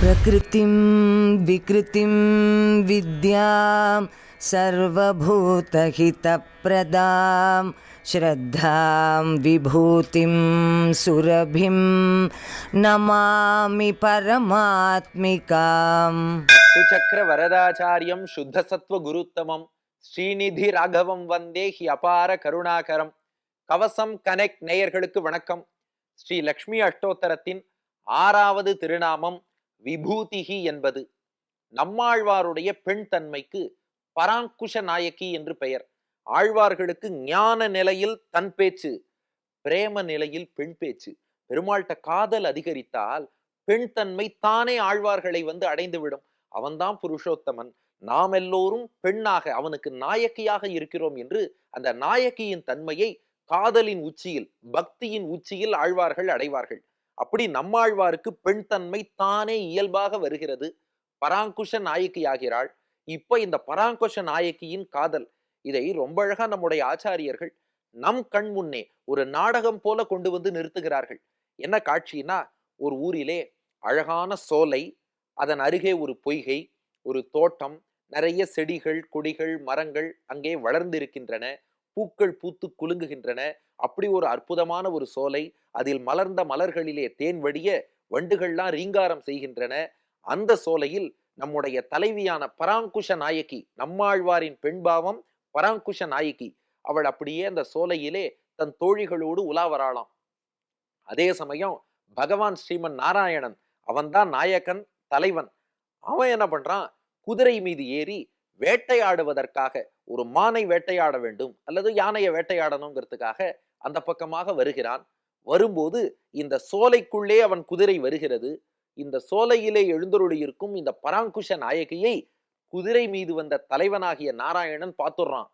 ప్రకృతిం వికృతిం విద్యాం सर्वभूतहितप्रदां श्रद्धां विभूतिं सुरभिं नमामि परमात्मिकाम् सुचक्रवरदाचार्यं शुद्धसत्त्वगुरुत्तमम् ஸ்ரீநிதி ராகவம் வந்தே ஹி அபார கருணாகரம். கவசம் கனெக்ட் நேயர்களுக்கு வணக்கம். ஸ்ரீ லக்ஷ்மி அஷ்டோத்தரத்தின் ஆறாவது திருநாமம் விபூதிகி என்பது. நம்மாழ்வாருடைய பெண் தன்மைக்கு பராங்குஷ நாயகி என்று பெயர். ஆழ்வார்களுக்கு ஞான நிலையில் தன் பேச்சு பிரேம நிலையில் பெண் பேச்சு. பெருமாள்கிட்ட காதல் அதிகரித்தால் பெண் தன்மை தானே ஆழ்வார்களை வந்து அடைந்துவிடும். அவன்தான் புருஷோத்தமன். நாம் எல்லோரும் பெண்ணாக அவனுக்கு நாயக்கியாக இருக்கிறோம் என்று அந்த நாயகியின் தன்மையை காதலின் உச்சியில் பக்தியின் உச்சியில் ஆழ்வார்கள் அடைவார்கள். அப்படி நம்மாழ்வாருக்கு பெண் தன்மை தானே இயல்பாக வருகிறது. பராங்குஷ நாயகியாகிறாள். இப்ப இந்த பராங்குஷ நாயகியின் காதல் இதை ரொம்ப அழகா நம்முடைய ஆச்சாரியர்கள் நம் கண் முன்னே ஒரு நாடகம் போல கொண்டு வந்து நிறுத்துகிறார்கள். என்ன காட்சினா ஒரு ஊரிலே அழகான சோலை அதன் அருகே ஒரு பொய்கை ஒரு தோட்டம் நிறைய செடிகள் கொடிகள் மரங்கள் அங்கே வளர்ந்திருக்கின்றன. பூக்கள் பூத்து குலுங்குகின்றன. அப்படி ஒரு அற்புதமான ஒரு சோலை அதில் மலர்ந்த மலர்களிலே தேன் வடிய வண்டுகள்லாம் ரீங்காரம் செய்கின்றன. அந்த சோலையில் நம்முடைய தலைவியான பராங்குஷ நாயகி நம்மாழ்வாரின் பெண்பாவம் பராங்குஷ நாயகி அவள் அப்படியே அந்த சோலையிலே தன் தோழிகளோடு உலாவராளாம் அதே சமயம் பகவான் ஸ்ரீமன் நாராயணன் அவன்தான் நாயகன் தலைவன். அவன் என்ன பண்றான்? குதிரை மீது ஏறி வேட்டையாடுவதற்காக ஒரு மானை வேட்டையாட வேண்டும் அல்லது யானையை வேட்டையாடணுங்கிறதுக்காக அந்த பக்கமாக வருகிறான். வரும்போது இந்த சோலைக்குள்ளே அவன் குதிரை வருகிறது. இந்த சோலையிலே எழுந்தருளியிருக்கும் இந்த பராங்குஷ நாயகியை குதிரை மீது வந்த தலைவனாகிய நாராயணன் பார்த்துடுறான்.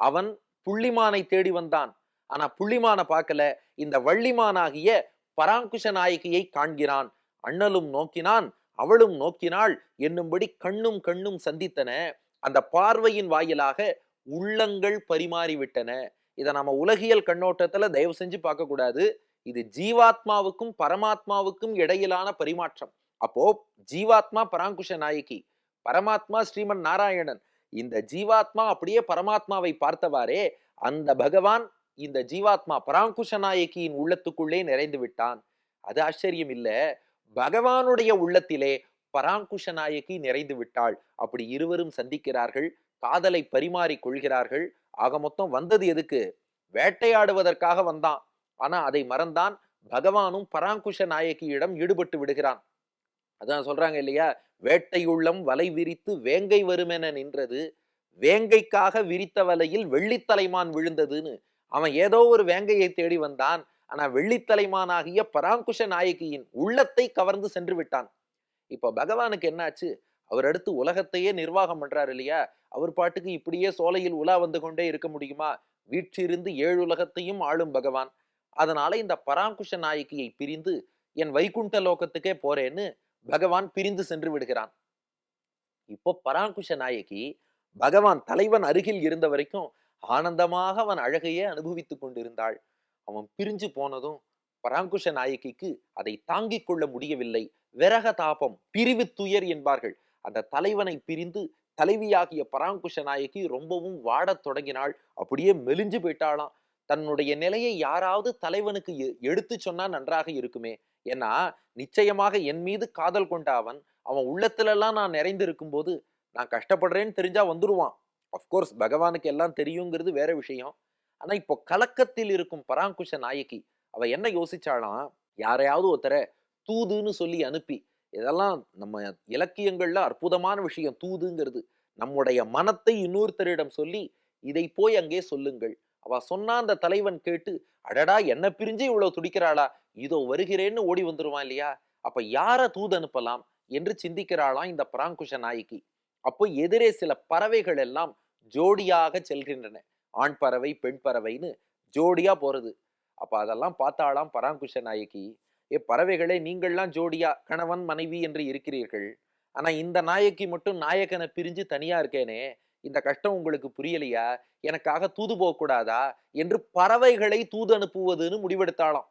அவன் புள்ளிமானை தேடி வந்தான். ஆனா புள்ளிமான பார்க்கல. இந்த வள்ளிமானாகிய பராங்குஷ நாயகியை காண்கிறான். அண்ணலும் நோக்கினான். அவளும் நோக்கினாள். என்னும்படி கண்ணும் கண்ணும் சந்தித்தன. அந்த பார்வையின் வாயிலாக உள்ளங்கள் பரிமாறிவிட்டன. இதை நம்ம உலகியல் கண்ணோட்டத்துல தயவு செஞ்சு பார்க்கக்கூடாது. இது ஜீவாத்மாவுக்கும் பரமாத்மாவுக்கும் இடையிலான பரிமாற்றம். அப்போ ஜீவாத்மா பராங்குஷ நாயகி பரமாத்மா ஸ்ரீமன் நாராயணன் இந்த ஜீவாத்மா அப்படியே பரமாத்மாவை பார்த்தவாறே அந்த பகவான் இந்த ஜீவாத்மா பராங்குஷ நாயகியின் உள்ளத்துக்குள்ளே நிறைந்து விட்டான். அது ஆச்சரியம் இல்லை. பகவானுடைய உள்ளத்திலே பராங்குஷ நாயகி நிறைந்து விட்டாள். அப்படி இருவரும் சந்திக்கிறார்கள். காதலை பரிமாறி கொள்கிறார்கள். ஆக மொத்தம் வந்தது எதுக்கு? வேட்டையாடுவதற்காக வந்தான். ஆனா அதை மறந்தான். பகவானும் பராங்குஷ நாயகியிடம் ஈடுபட்டு விடுகிறான். அதான் சொல்றாங்க இல்லையா? வேட்டையுள்ளம் வலை விரித்து வேங்கை வருமென நின்றது. வேங்கைக்காக விரித்த வலையில் வெள்ளித்தலைமான் விழுந்ததுன்னு. அவன் ஏதோ ஒரு வேங்கையை தேடி வந்தான். ஆனா வெள்ளித்தலைமானாகிய பராங்குஷ நாயகியின் உள்ளத்தை கவர்ந்து சென்று விட்டான். இப்ப பகவானுக்கு என்னாச்சு? அவர் அடுத்து உலகத்தையே நிர்வாகம் பண்றாரு இல்லையா? அவர் பாட்டுக்கு இப்படியே சோலையில் உலா வந்து கொண்டே இருக்க முடியுமா? வீற்றிருந்து ஏழு உலகத்தையும் ஆளும் பகவான். அதனால இந்த பராங்குஷ நாயகியை பிரிந்து என் வைகுண்ட லோகத்துக்கே போறேன்னு பகவான் பிரிந்து சென்று விடுகிறான். இப்போ பராங்குஷ நாயகி பகவான் தலைவன் அருகில் இருந்த வரைக்கும் ஆனந்தமாக அவன் அழகையே அனுபவித்துக் கொண்டிருந்தாள். அவன் பிரிஞ்சு போனதும் பராங்குஷ நாயகிக்கு அதை தாங்கிக் கொள்ள முடியவில்லை. விரக தாபம் பிரிவு துயர் என்பார்கள். அந்த தலைவனை பிரிந்து தலைவியாகிய பராங்குஷ நாயகி ரொம்பவும் வாடத் தொடங்கினாள். அப்படியே மெலிஞ்சு போயிட்டாளாம். தன்னுடைய நிலையை யாராவது தலைவனுக்கு எ- எடுத்து சொன்னா நன்றாக இருக்குமே. ஏன்னா நிச்சயமாக என் மீது காதல் கொண்ட அவன் அவன் உள்ளத்துலலாம் நான் நிறைந்திருக்கும் போது நான் கஷ்டப்படுறேன்னு தெரிஞ்சா வந்துடுவான் அஃப்கோர்ஸ் பகவானுக்கு எல்லாம் தெரியுங்கிறது வேற விஷயம். ஆனா இப்போ கலக்கத்தில் இருக்கும் பராங்குஷ நாயகி அவ என்ன யோசிச்சாலாம் யாரையாவது ஒருத்தரை தூதுன்னு சொல்லி அனுப்பி இதெல்லாம் நம்ம இலக்கியங்கள்ல அற்புதமான விஷயம் தூதுங்கிறது. நம்முடைய மனத்தை இன்னொருத்தரிடம் சொல்லி இதை போய் அங்கே சொல்லுங்கள். அவ சொன்னா அந்த தலைவன் கேட்டு அடடா என்ன பிரிஞ்சு இவ்வளவு துடிக்கிறாளா? இதோ வருகிறேன்னு ஓடி வந்துருவான் இல்லையா? அப்ப யார தூது அனுப்பலாம் என்று சிந்திக்கிறாளாம் இந்த பராங்குஷ நாயகி. அப்போ எதிரே சில பறவைகள் எல்லாம் ஜோடியாக செல்கின்றன. ஆண் பறவை பெண் பறவைன்னு ஜோடியா போறது. அப்ப அதெல்லாம் பார்த்தாலாம் பராங்குஷ நாயகி ஏ பறவைகளே நீங்கள்லாம் ஜோடியா கணவன் மனைவி என்று இருக்கிறீர்கள். ஆனா இந்த நாயக்கி மட்டும் நாயகனை பிரிஞ்சு தனியா இருக்கேனே இந்த கஷ்டம் உங்களுக்கு புரியலையா? எனக்காக தூது போகக்கூடாதா? என்று பறவைகளை தூது அனுப்புவதுன்னு முடிவெடுத்தாலாம்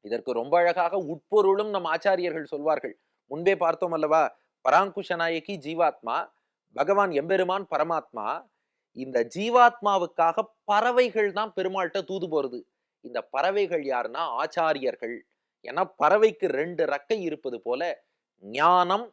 இதற்கு ரொம்ப அழகாக உட்பொருளும் நம் ஆச்சாரியர்கள் சொல்வார்கள். முன்பே பார்த்தோம் அல்லவா? பராங்குஷ நாயகி ஜீவாத்மா பகவான் எம்பெருமான் பரமாத்மா இந்த ஜீவாத்மாவுக்காக பறவைகள் தான் பெருமாள்கிட்ட தூது போறது. இந்த பறவைகள் யாருன்னா ஆச்சாரியர்கள். ஏன்னா பறவைக்கு ரெண்டு ரக்கை இருப்பது போல ஞானம்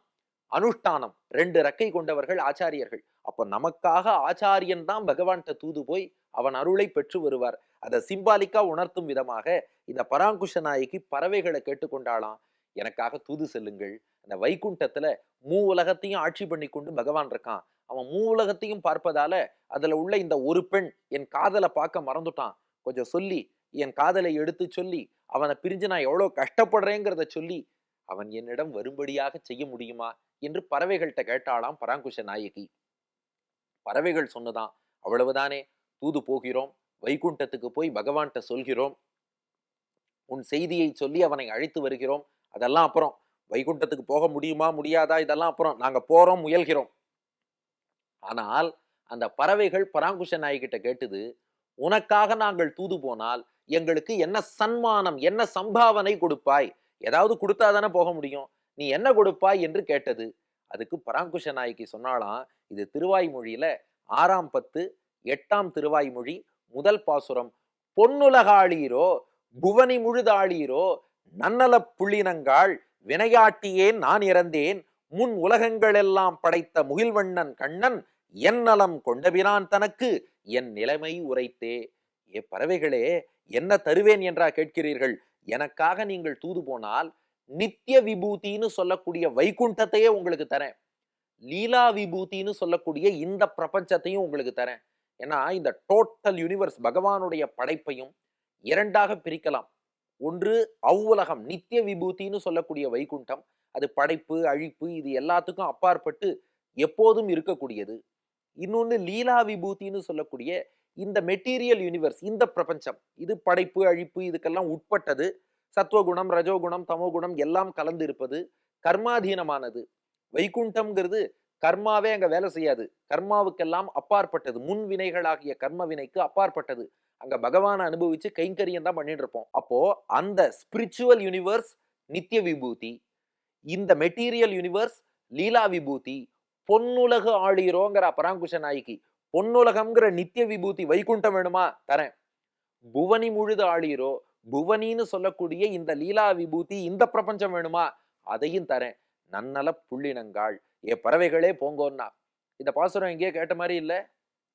அனுஷ்டானம் ரெண்டு ரக்கை கொண்டவர்கள் ஆச்சாரியர்கள். அப்ப நமக்காக ஆச்சாரியன் தான் பகவான்கிட்ட தூது போய் அவன் அருளை பெற்று வருவார். அதை சிம்பாலிக்கா உணர்த்தும் விதமாக இந்த பராங்குஷ நாயகி பறவைகளை கேட்டுக்கொண்டாலாம் எனக்காக தூது செல்லுங்கள். அந்த வைகுண்டத்துல மூ உலகத்தையும் ஆட்சி பண்ணி கொண்டு பகவான் இருக்கான். அவன் மூலகத்தையும் பார்ப்பதால அதுல உள்ள இந்த ஒரு பெண் என் காதலை பார்க்க மறந்துட்டான். கொஞ்சம் சொல்லி என் காதலை எடுத்து சொல்லி அவனை பிரிஞ்சு நான் எவ்வளோ கஷ்டப்படுறேங்கிறத சொல்லி அவன் என்னிடம் வரும்படியாக செய்ய முடியுமா? என்று பறவைகள்கிட்ட கேட்டாளாம் பராங்குஷ நாயகி. பறவைகள் சொன்னதான் அவ்வளவுதானே தூது போகிறோம் வைகுண்டத்துக்கு போய் பகவான்கிட்ட சொல்கிறோம். உன் செய்தியை சொல்லி அவனை அழைத்து வருகிறோம். அதெல்லாம் அப்புறம் வைகுண்டத்துக்கு போக முடியுமா முடியாதா? இதெல்லாம் அப்புறம் நாங்கள் போகிறோம் முயல்கிறோம். ஆனால் அந்த பறவைகள் பராங்குஷ நாய்கிட்ட கேட்டது உனக்காக நாங்கள் தூது போனால் எங்களுக்கு என்ன சன்மானம் என்ன சம்பாவனை கொடுப்பாய்? ஏதாவது கொடுத்தா தானே போக முடியும். நீ என்ன கொடுப்பாய்? என்று கேட்டது. அதுக்கு பராங்குஷ நாய்க்கு சொன்னாலாம் இது திருவாய்மொழியில ஆறாம் பத்து எட்டாம் திருவாய்மொழி முதல் பாசுரம். பொன்னுலகாளீரோ புவனி முழுதாளீரோ நன்னல புள்ளினங்காள் வினையாட்டியேன் நான் இறந்தேன். முன் உலகங்களெல்லாம் படைத்த முகில்வண்ணன் கண்ணன் என் நலம் கொண்டபிரான் தனக்கு என் நிலைமை உரைத்தே. ஏ பறவைகளே என்ன தருவேன் என்றா கேட்கிறீர்கள்? எனக்காக நீங்கள் தூது போனால் நித்திய விபூதின்னு சொல்லக்கூடிய வைகுண்டத்தையே உங்களுக்கு தரேன். லீலா விபூதின்னு சொல்லக்கூடிய இந்த பிரபஞ்சத்தையும் உங்களுக்கு தரேன். ஏன்னா இந்த டோட்டல் யூனிவர்ஸ் பகவானுடைய படைப்பையும் இரண்டாக பிரிக்கலாம். ஒன்று அவ்வுலகம் நித்திய விபூத்தின்னு சொல்லக்கூடிய வைகுண்டம். அது படைப்பு அழிப்பு இது எல்லாத்துக்கும் அப்பாற்பட்டு எப்போதும் இருக்கக்கூடியது. இன்னொன்று லீலா விபூத்தின்னு சொல்லக்கூடிய இந்த மெட்டீரியல் யூனிவர்ஸ் இந்த பிரபஞ்சம். இது படைப்பு அழிப்பு இதுக்கெல்லாம் உட்பட்டது. சத்துவகுணம் ரஜோகுணம் தமோகுணம் எல்லாம் கலந்து இருப்பது கர்மாதீனமானது. வைகுண்டம்ங்கிறது கர்மாவே அங்கே வேலை செய்யாது. கர்மாவுக்கெல்லாம் அப்பாற்பட்டது. முன் வினைகளாகிய கர்ம வினைக்கு அப்பாற்பட்டது. அங்கே பகவானை அனுபவிச்சு கைங்கரியம் தான் பண்ணிட்டு இருப்போம். அப்போது அந்த ஸ்பிரிச்சுவல் யூனிவர்ஸ் நித்திய விபூதி இந்த மெட்டீரியல் யூனிவர்ஸ் லீலா விபூதி பொன்னுலகு ஆளீரோங்கிற பராங்குஷ நாய்க்கு பொன்னுலகம்ங்கிற நித்திய விபூதி வைகுண்டம் வேணுமா? தரேன். புவனி முழுது ஆளீரோ புவனின்னு சொல்லக்கூடிய இந்த லீலா விபூதி இந்த பிரபஞ்சம் வேணுமா? அதையும் தரேன். நன்னல புள்ளினங்காள் ஏ பறவைகளே போங்கோன்னா. இந்த பாசுரம் எங்கேயே கேட்ட மாதிரி இல்லை?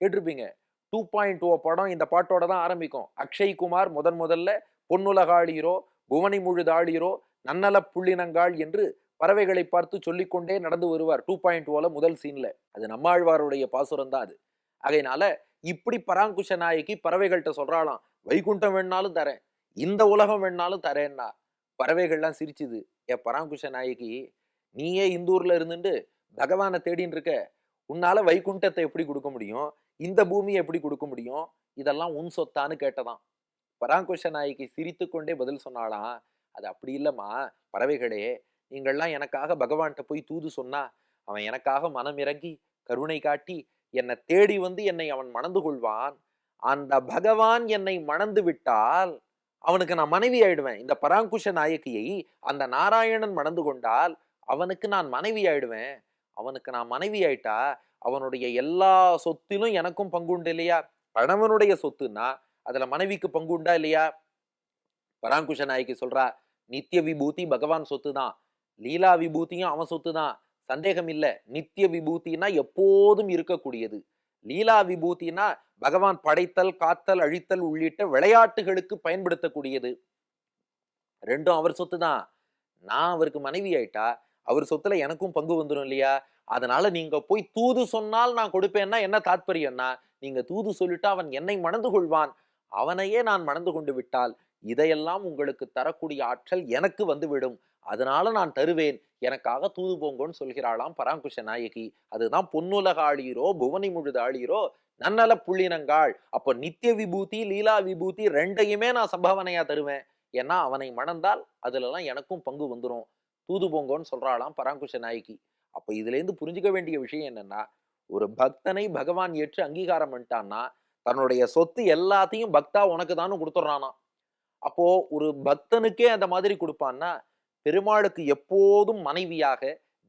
கேட்டிருப்பீங்க. டூ பாயிண்ட் ஓ படம் இந்த பாட்டோட தான் ஆரம்பிக்கும். அக்ஷய் குமார் முதன் முதல்ல பொன்னுலகாளீரோ புவனி முழுதாளீரோ நன்னல புள்ளினங்காள் என்று பறவைகளை பார்த்து சொல்லிக்கொண்டே நடந்து வருவார் டூ பாயிண்ட் ஓல முதல் சீன்ல. அது நம்மாழ்வாருடைய பாசுரம் தான் அது. ஆகையினால இப்படி பராங்குஷ நாயகி பறவைகள்கிட்ட சொல்றாளாம் வைகுண்டம் வேணாலும் தரேன் இந்த உலகம் வேணாலும் தரேன்னா. பறவைகள்லாம் சிரிச்சுது ஏ பராங்குஷ நாயகி நீயே இந்த ஊர்ல இருந்துட்டு பகவானை தேடின்னு இருக்க உன்னால வைகுண்டத்தை எப்படி கொடுக்க முடியும்? இந்த பூமியை எப்படி கொடுக்க முடியும்? இதெல்லாம் உன் சொத்தான்னு கேட்டதான். பராங்குஷ நாயகி சிரித்து கொண்டே பதில் சொன்னாலாம் அது அப்படி இல்லைம்மா. பறவைகளே நீங்கள்லாம் எனக்காக பகவான்கிட்ட போய் தூது சொன்னா அவன் எனக்காக மனம் இறங்கி கருணை காட்டி என்னை தேடி வந்து என்னை அவன் மணந்து கொள்வான். அந்த பகவான் என்னை மணந்து விட்டால் அவனுக்கு நான் மனைவி ஆயிடுவேன். இந்த பராங்குஷ நாயகியை அந்த நாராயணன் மணந்து கொண்டால் அவனுக்கு நான் மனைவி ஆயிடுவேன். அவனுக்கு நான் மனைவி ஆயிட்டா அவனுடைய எல்லா சொத்திலும் எனக்கும் பங்குண்டு இல்லையா? கணவனுடைய சொத்துன்னா அதுல மனைவிக்கு பங்குண்டா இல்லையா? பராங்குஷ நாயகி சொல்றா நித்திய விபூதி பகவான் சொத்து தான் லீலா விபூதியும் அவன் சொத்து தான் சந்தேகம் இல்ல. நித்திய விபூத்தினா எப்போதும் இருக்கக்கூடியது. லீலா விபூத்தினா பகவான் படைத்தல் காத்தல் அழித்தல் உள்ளிட்ட விளையாட்டுகளுக்கு பயன்படுத்தக்கூடியது. ரெண்டும் அவர் சொத்து தான் நான் அவருக்கு மனைவி ஆயிட்டா அவர் சொத்துல எனக்கும் பங்கு வந்துடும் இல்லையா? அதனால நீங்க போய் தூது சொன்னால் நான் கொடுப்பேன்னா என்ன தாத்பரியம்னா நீங்க தூது சொல்லிட்டு அவன் என்னை மணந்து கொள்வான். அவனையே நான் மணந்து கொண்டு விட்டால் இதையெல்லாம் உங்களுக்கு தரக்கூடிய ஆற்றல் எனக்கு வந்துவிடும் அதனால நான் தருவேன். எனக்காக தூது போங்கோன்னு சொல்கிறாளாம் பராங்குஷ நாயகி. அதுதான் பொன்னுலக ஆளியரோ புவனி முழுதாளீரோ நன்னல புள்ளினங்காள். அப்போ நித்திய விபூதி லீலா விபூதி ரெண்டையுமே நான் சம்பாவனையா தருவேன். ஏன்னா அவனை மணந்தால் அதுலலாம் எனக்கும் பங்கு வந்துடும் தூது போங்கோன்னு சொல்றாளாம் பராங்குஷ நாயகி. அப்ப இதுல இருந்து புரிஞ்சுக்க வேண்டிய விஷயம் என்னன்னா ஒரு பக்தனை பகவான் ஏற்று அங்கீகாரம் பண்ணிட்டான்னா தன்னுடைய சொத்து எல்லாத்தையும் பக்தா உனக்கு தானும் கொடுத்துட்றானா. அப்போ ஒரு பக்தனுக்கே அந்த மாதிரி கொடுப்பான்னா பெருமாளுக்கு எப்போதும் மனைவியாக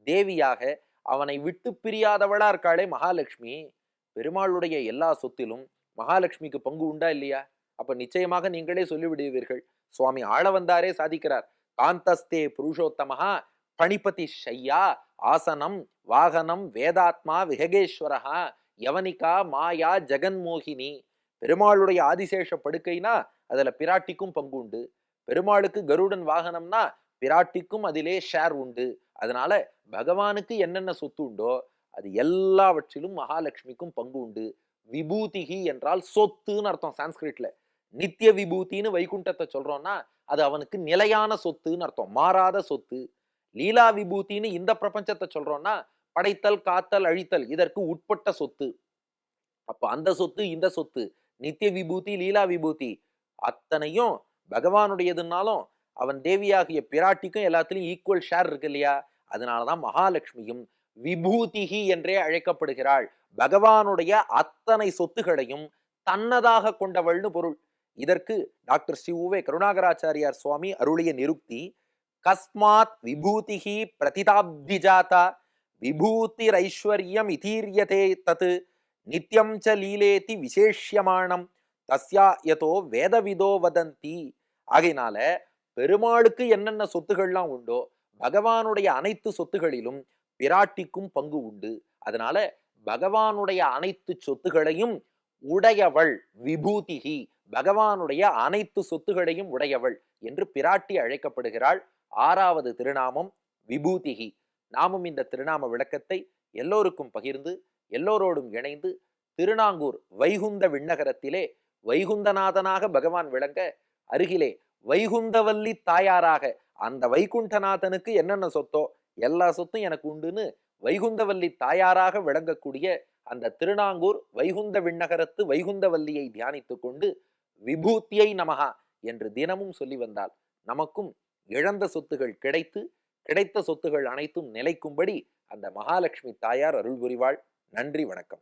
தேவியாக அவனை விட்டு பிரியாதவளா இருக்காளே மகாலட்சுமி பெருமாளுடைய எல்லா சொத்திலும் மகாலட்சுமிக்கு பங்கு உண்டா இல்லையா? அப்ப நிச்சயமாக நீங்களே சொல்லிவிடுவீர்கள் சுவாமி ஆள வந்தாரே சாதிக்கிறார். காந்தஸ்தே புருஷோத்தமஹா பணிபதி ஷையா ஆசனம் வாகனம் வேதாத்மா விஹகேஸ்வரஹா யவனிகா மாயா ஜெகன்மோகினி. பெருமாளுடைய ஆதிசேஷ படுக்கைனா அதுல பிராட்டிக்கும் பங்கு உண்டு. பெருமாளுக்கு கருடன் வாகனம்னா பிராட்டிக்கும் அதிலே ஷேர் உண்டு. அதனால பகவானுக்கு என்னென்ன சொத்து உண்டோ அது எல்லாவற்றிலும் மகாலட்சுமிக்கும் பங்கு உண்டு. விபூதிகி என்றால் சொத்துன்னு அர்த்தம் சான்ஸ்கிரிட்ல. நித்திய விபூத்தின்னு வைகுண்டத்தை சொல்றோம்னா அது அவனுக்கு நிலையான சொத்துன்னு அர்த்தம். மாறாத சொத்து. லீலா விபூத்தின்னு இந்த பிரபஞ்சத்தை சொல்றோம்னா படைத்தல் காத்தல் அழித்தல் இதற்கு உட்பட்ட சொத்து. அப்போ அந்த சொத்து இந்த சொத்து நித்திய விபூதி லீலா விபூதி அத்தனையும் பகவானுடையதுனாலும் அவன் தேவியாகிய பிராட்டிக்கும் எல்லாத்துலேயும் ஈக்குவல் ஷேர் இருக்கு இல்லையா? அதனாலதான் மகாலட்சுமியும் விபூதிகி என்றே அழைக்கப்படுகிறாள். பகவானுடைய அத்தனை சொத்துகளையும் தன்னதாக கொண்டவள்னு பொருள். இதற்கு டாக்டர் ஸ்ரீ உவே கருணாகராச்சாரியார் சுவாமி அருளிய நிருக்தி கஸ்மாத் விபூதிகி பிரதிதாப்திஜாதா விபூதிரைஸ்வர்யம் இதீரியதே தத் நித்யம் ச லீலேதி விசேஷியமானம் தஸ்யா யதோ வேதவிதோ வதந்தி ஆகையினால பெருமாளுக்கு என்னென்ன சொத்துகள்லாம் உண்டோ பகவானுடைய அனைத்து சொத்துகளிலும் பிராட்டிக்கும் பங்கு உண்டு. அதனால பகவானுடைய அனைத்து சொத்துகளையும் உடையவள் விபூதிகி பகவானுடைய அனைத்து சொத்துகளையும் உடையவள் என்று பிராட்டி அழைக்கப்படுகிறாள் ஆறாவது திருநாமம் விபூதிகி. நாமும் இந்த திருநாம விளக்கத்தை எல்லோருக்கும் பகிர்ந்து எல்லோரோடும் இணைந்து திருநாங்கூர் வைகுந்த விண்ணகரத்திலே வைகுந்தநாதனாக பகவான் விளங்க அருகிலே வைகுந்தவல்லி தாயாராக அந்த வைகுண்டநாதனுக்கு என்னென்ன சொத்தோ எல்லா சொத்தும் எனக்கு உண்டுன்னு வைகுந்தவல்லி தாயாராக விளங்கக்கூடிய அந்த திருநாங்கூர் வைகுந்த விண்ணகரத்து வைகுந்தவல்லியை தியானித்து கொண்டு விபூத்தியை நமகா என்று தினமும் சொல்லி வந்தால் நமக்கும் இழந்த சொத்துகள் கிடைத்து கிடைத்த சொத்துகள் அனைத்தும் நிலைக்கும்படி அந்த மகாலட்சுமி தாயார் அருள் புரிவாள். நன்றி வணக்கம்.